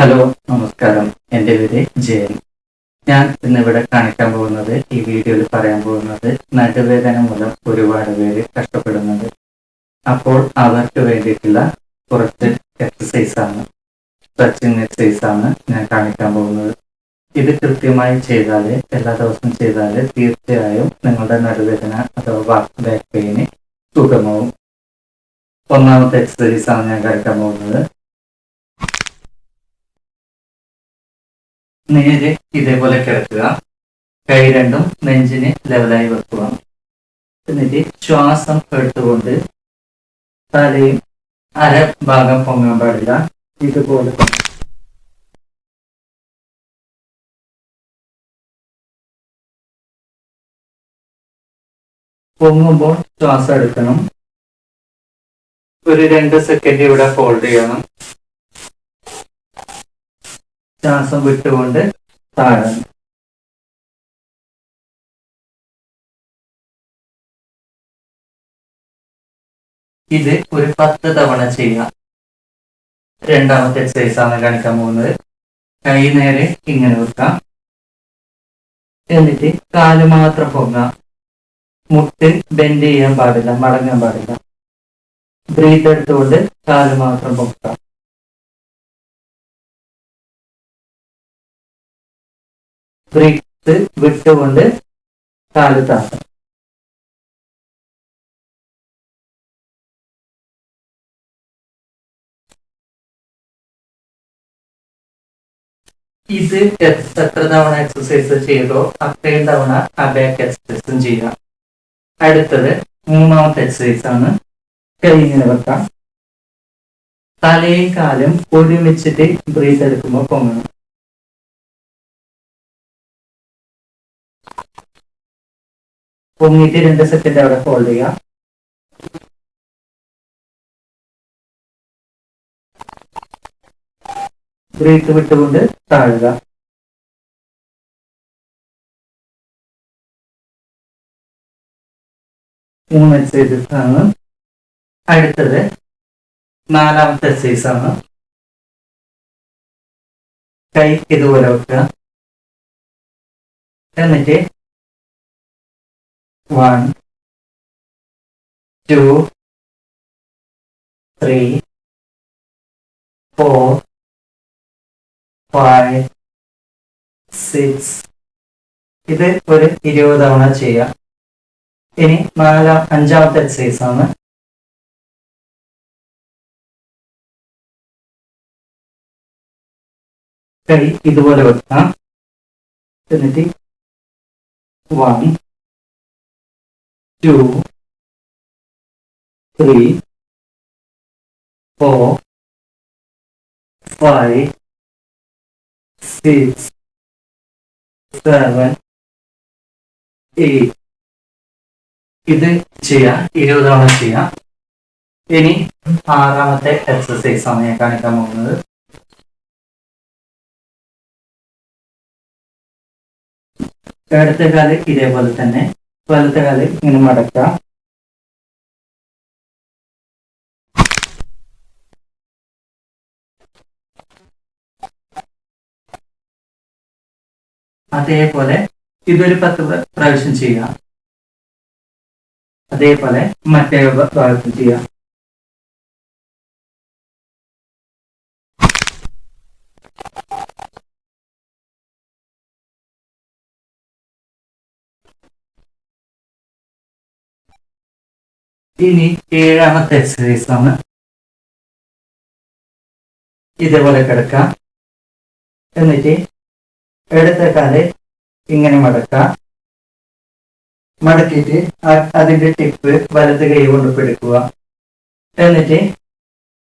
Hello നമസ്കാരം. എന്റെ പേര് ജയൻ. ഞാൻ ഇന്നിവിടെ കാണിക്കാൻ പോകുന്നത് ഈ വീഡിയോയിൽ പറയാൻ പോകുന്നത് നടുവേദന മൂലം ഒരുപാട് പേര് കഷ്ടപ്പെടുന്നത് അപ്പോൾ അവർക്ക് വേണ്ടിയിട്ടുള്ള കുറച്ച് എക്സസൈസ് ആണ് സ്ട്രെച്ചിങ് എക്സസൈസ് ആണ് ഞാൻ കാണിക്കാൻ പോകുന്നത്. ഇത് കൃത്യമായി ചെയ്താൽ എല്ലാ ദിവസവും ചെയ്താൽ തീർച്ചയായും നിങ്ങളുടെ നടുവേദന അഥവാ ബാക്ക് പെയിന് സുഖമാവും. ഒന്നാമത്തെ എക്സസൈസ് ആണ് ഞാൻ കാണിക്കാൻ പോകുന്നത്. നേരെ ഇതേപോലെ കിടക്കുക. കൈ രണ്ടും നെഞ്ചിന് ലെവലായി വെക്കുക. എന്നിട്ട് ശ്വാസം എടുത്തുകൊണ്ട് തലയും അര ഭാഗം പൊങ്ങാൻ പാടില്ല. ഇതുപോലെ. പൊങ്ങുമ്പോൾ ശ്വാസം എടുക്കണം. ഒരു രണ്ട് സെക്കൻഡ് ഇവിടെ ഹോൾഡ് ചെയ്യണം. ശ്വാസം വിട്ടുകൊണ്ട് താഴെ. ഇത് ഒരു പത്ത് തവണ ചെയ്യാം രണ്ടാമത്തെ എക്സസൈസ് ആണ് കാണിക്കാൻ പോകുന്നത്. കൈ നേരെ ഇങ്ങനെ വെക്കാം എന്നിട്ട് കാൽ മാത്രം പൊങ്ങാം മുട്ടിൽ ബെൻഡ് ചെയ്യാൻ പാടില്ല മടങ്ങാൻ പാടില്ല. ബ്രീത്ത് എടുത്തുകൊണ്ട് കാൽ മാത്രം പൊക്കാം ബ്രീത്ത് വിട്ടുകൊണ്ട് കാൽ താത്താം ഇത് എത്ര തവണ എക്സസൈസ് ചെയ്തോ അത്രയും തവണ ആ ബാക്ക് എക്സസൈസും ചെയ്യാം അടുത്തത് മൂന്നാമത്തെ എക്സസൈസ് ആണ് കൈ ഇങ്ങനെ വെക്കാം തലയും കാലും ഒരുമിച്ചിട്ട് ബ്രീത്ത് എടുക്കുമ്പോൾ പൊങ്ങണം. പൊങ്ങിയിട്ട് രണ്ട് സെക്കൻഡ് അവിടെ ഹോൾഡ് ചെയ്യാം ബ്രീത്ത് വിട്ടുകൊണ്ട് താഴുക. മൂന്ന് എക്സസൈസസ് ആണ് അടുത്തത് നാലാമത്തെ എക്സസൈസ് ആണ്. കൈ ഇതുപോലെ വെക്കുക. എന്നിട്ട് one two, three, four, five, six. ഇത് ഒരു ഇരുപത് തവണ ചെയ്യാം. ഇനി നാലാം അഞ്ചാമത്തെ എക്സസൈസ് ആണ്. കൈ ഇതുപോലെ വെക്കാം. എന്നിട്ട് one two three, four, five, six, seven, eight. ഇത് ചെയ്യാം. ഇരുപത് തവണ ചെയ്യാം. ഇനി ആറാമത്തെ എക്സസൈസ് ഞാൻ കാണിക്കാൻ പോകുന്നത്. അടുത്ത കാൽ ഇതേപോലെ തന്നെ വലത്തെ കാൽ ഇങ്ങനെ മടക്കാം അതേപോലെ ഇതൊരു പത്ത് പ്ര- പ്രാവശ്യം ചെയ്യാം അതേപോലെ മറ്റേ ഭാഗത്തും ചെയ്യാം ഇനി ഏഴാമത്തെ എക്സസൈസ് ആണ്. ഇതേപോലെ കിടക്കാം. എന്നിട്ട് ഇടത്തെ കാൽ ഇങ്ങനെ മടക്കാം. മടക്കിയിട്ട് അതിന്റെ ടിപ്പ് വലത് കൈ കൊണ്ട് പിടിക്കുക. എന്നിട്ട്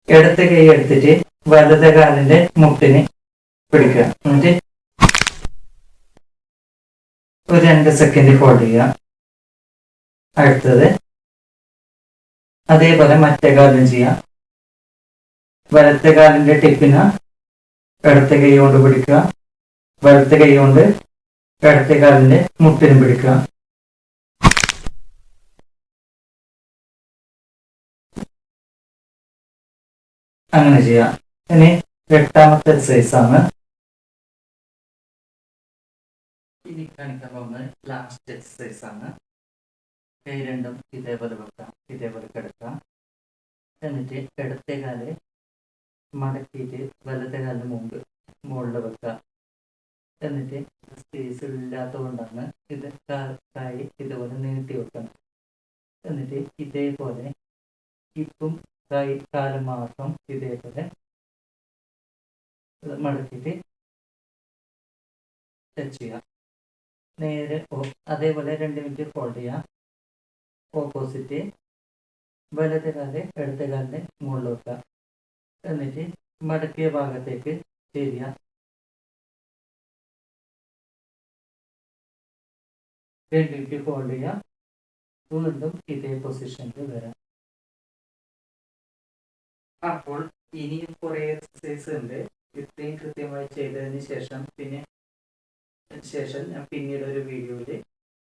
ഇടത്തെ കൈ എടുത്തിട്ട് വലത് കാലിന്റെ മുട്ടിന് പിടിക്കുക. എന്നിട്ട് ഒരു രണ്ട് സെക്കൻഡ് ഹോൾഡ് ചെയ്യുക. അടുത്തത് അതേപോലെ മറ്റേ കാലും ചെയ്യാം. വലത്തെ കാലിന്റെ ടിപ്പിന് ഇടത്തെ കൈ കൊണ്ട് പിടിക്കുക. വലത്തെ കൈ കൊണ്ട് ഇടത്തെ കാലിന്റെ മുട്ടിന് പിടിക്കുക. അങ്ങനെ ചെയ്യാം. ഇനി എട്ടാമത്തെ എക്സസൈസ് ആണ്. ഇനി കാണിക്കാൻ പോകുന്നത് ലാസ്റ്റ് എക്സസൈസ് ആണ്. കൈ രണ്ടും ഇതേപോലെ വെക്കാം ഇതേപോലെ കിടക്കാം. എന്നിട്ട് ഇടത്തെ കാൽ മടക്കിയിട്ട് വലത്തെ കാലിന് മുമ്പ് മുകളിൽ വെക്കുക. എന്നിട്ട് സ്പേസ് ഇല്ലാത്തതുകൊണ്ടാണ് ഇത് കാ- കൈ ഇതുപോലെ നീട്ടി വെക്കണം എന്നിട്ട് ഇതേപോലെ ഇപ്പം കൈ കാൽ മാത്രം ഇതേപോലെ മടക്കിയിട്ട് ടച്ച് ചെയ്യാം നേരെ അതേപോലെ രണ്ട് മിനിറ്റ് ഫോൾഡ് ചെയ്യാം ഓപ്പോസിറ്റ് വലത് കാൽ ഇടത്തെ കാലിന് മുകളിൽ എന്നിട്ട് മടക്കിയ ഭാഗത്തേക്ക് ചെയ്യുക രണ്ടിട്ട് ഹോൾഡ് ചെയ്യാം വീണ്ടും ഇതേ പൊസിഷനിൽ വരാം. അപ്പോൾ ഇനിയും കുറേ എക്സസൈസ് ഉണ്ട്. ഇത്രയും കൃത്യമായി ചെയ്തതിന് ശേഷം പിന്നെ ശേഷം ഞാൻ പിന്നീട് ഒരു വീഡിയോയിൽ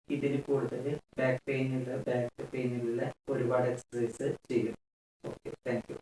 ഇതിന് കൂടുതൽ ബാക്ക് പെയിനുള്ള ബാക്ക് പെയിനുള്ള ഒരുപാട് എക്സസൈസ് ചെയ്യും. Okay thank you